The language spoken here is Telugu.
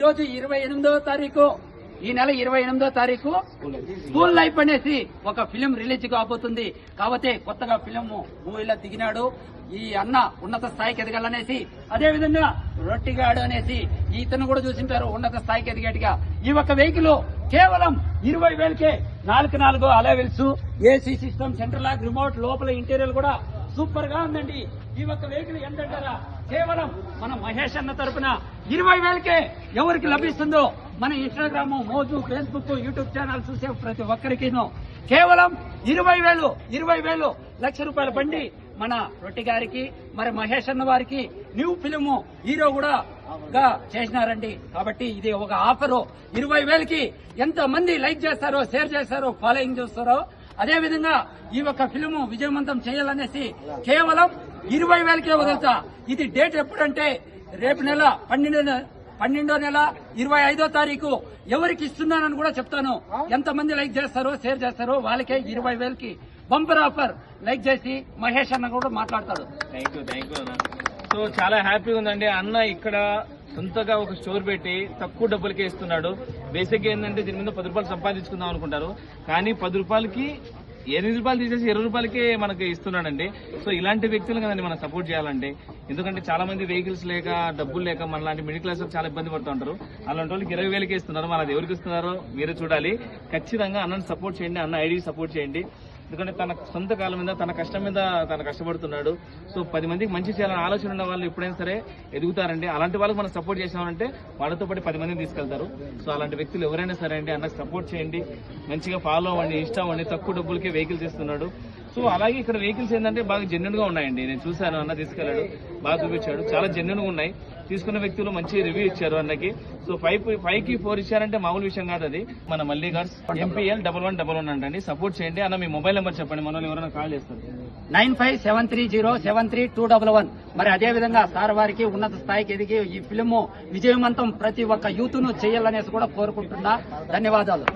ఈరోజు ఇరవై ఎనిమిదవ తారీఖు. ఈ నెల ఇరవై ఎనిమిదో తారీఖు. స్కూల్ లైఫ్ అనేసి ఒక ఫిలిం రిలీజ్ కాబోతుంది. కాబట్టి కొత్తగా ఫిలిం మూవీలో దిగినాడు. ఈ అన్న ఉన్నత స్థాయికి ఎదగాలనేసి అదే విధంగా రొట్టిగాడు అనేసి ఇతను కూడా చూసింటారు ఉన్నత స్థాయికి ఎదిగేట్టుగా. ఈ ఒక్క వెహికల్ కేవలం ఇరవై వేలకే నాలుగు నాలుగు alloy wheels AC system central lock remote లోపల ఇంటీరియర్ కూడా సూపర్గా ఉందండి. ఈ ఒక్క వెహికల్ ఎంతంటారా? కేవలం మన మహేష్ అన్న తరపున ఇరవై వేలకే ఎవరికి లభిస్తుందో మన ఇన్స్టాగ్రామ్ మోజు ఫేస్బుక్ యూట్యూబ్ ఛానల్ చూసే ప్రతి ఒక్కరికి కేవలం ఇరవై వేలు ఇరవై వేలు లక్ష రూపాయల బండి మన రొట్టి గారికి మరి మహేష్ అన్న వారికి న్యూ ఫిలిం హీరో కూడా గా చేసినారండి. కాబట్టి ఇది ఒక ఆఫరు. ఇరవై వేలకి ఎంత మంది లైక్ చేస్తారో షేర్ చేస్తారో ఫాలోయింగ్ చూస్తారో అదేవిధంగా ఈ యొక్క ఫిలిం విజయవంతం చేయాలనేసి కేవలం ఇరవై వేలకే వదులుతా ఇది డేట్ ఎప్పుడంటే రేపు నెల పన్నెండు పన్నెండో నెల ఇరవై ఐదో తారీఖు. ఎవరికి ఇస్తున్నానని కూడా చెప్తాను. ఎంతమంది లైక్ చేస్తారో షేర్ చేస్తారో వాళ్ళకే ఇరవై వేలకి బంపర్ ఆఫర్ లైక్ చేసి మహేష్ అన్న కూడా మాట్లాడతాడు. Thank you thank you so చాలా హ్యాపీగా ఉందండి. అన్న ఇక్కడ సొంతగా ఒక స్టోర్ పెట్టి తక్కువ డబ్బులకే ఇస్తున్నాడు. బేసిక్ ఏంటంటే దీని మీద పది రూపాయలు సంపాదించుకుందాం అనుకుంటారు. కానీ పది రూపాయలకి ఎనిమిది రూపాయలు తీసేసి ఇరవై రూపాయలకే మనకి ఇస్తున్నాడండి. సో ఇలాంటి వ్యక్తులు కదండి మనం సపోర్ట్ చేయాలండి ఎందుకంటే చాలా మంది వెహికల్స్ లేక డబ్బులు లేక మన లాంటి మిడిల్ క్లాస్ చాలా ఇబ్బంది పడుతూ ఉంటారు. అలాంటి వాళ్ళకి ఇరవై వేలకి ఇస్తున్నారు. మనది ఎవరికి ఇస్తున్నారో మీరే చూడాలి. ఖచ్చితంగా అన్నని సపోర్ట్ చేయండి. అన్న ఐడి సపోర్ట్ చేయండి. ఎందుకంటే తన సొంత కాలం మీద తన కష్టం మీద తన కష్టపడుతున్నాడు. సో పది మందికి మంచి చేయాలని ఆలోచన ఉన్న వాళ్ళు ఎప్పుడైనా సరే ఎదుగుతారండి. అలాంటి వాళ్ళకి మనం సపోర్ట్ చేసామంటే వాళ్ళతో పాటు పది మందిని తీసుకెళ్తారు. సో అలాంటి వ్యక్తులు ఎవరైనా సరే అండి అన్నకు సపోర్ట్ చేయండి. మంచిగా ఫాలో అవ్వండి ఇష్టం అవ్వండి తక్కువ డబ్బులకే వెహికల్స్ ఇస్తున్నాడు సో అలాగే ఇక్కడ వెహికల్స్ ఏంటంటే బాగా జెన్యున్గా ఉన్నాయండి. నేను చూశాను అన్న తీసుకెళ్ళాడు బాగా చూపించాడు. చాలా జెన్యున్గా ఉన్నాయి. తీసుకున్న వ్యక్తులు మంచి రివ్యూ ఇచ్చారు అన్నకి. సో ఫైవ్ ఫైవ్కి ఫోర్ ఇచ్చారంటే మామూలు విషయం కాదు అది. మన మల్లి గార్స్ MPL double one double one అంటండి. సపోర్ట్ చేయండి. అన్న మీ మొబైల్ నెంబర్ చెప్పండి. మన ఎవరైనా కాల్ చేస్తారు. Nine five seven three zero seven three two double one మరి అదే విధంగా సార్ వారికి ఉన్నత స్థాయికి ఎదిగి ఈ ఫిలిం విజయవంతం ప్రతి ఒక్క యూత్ను చేయాలనేసి కూడా కోరుకుంటున్నా. ధన్యవాదాలు.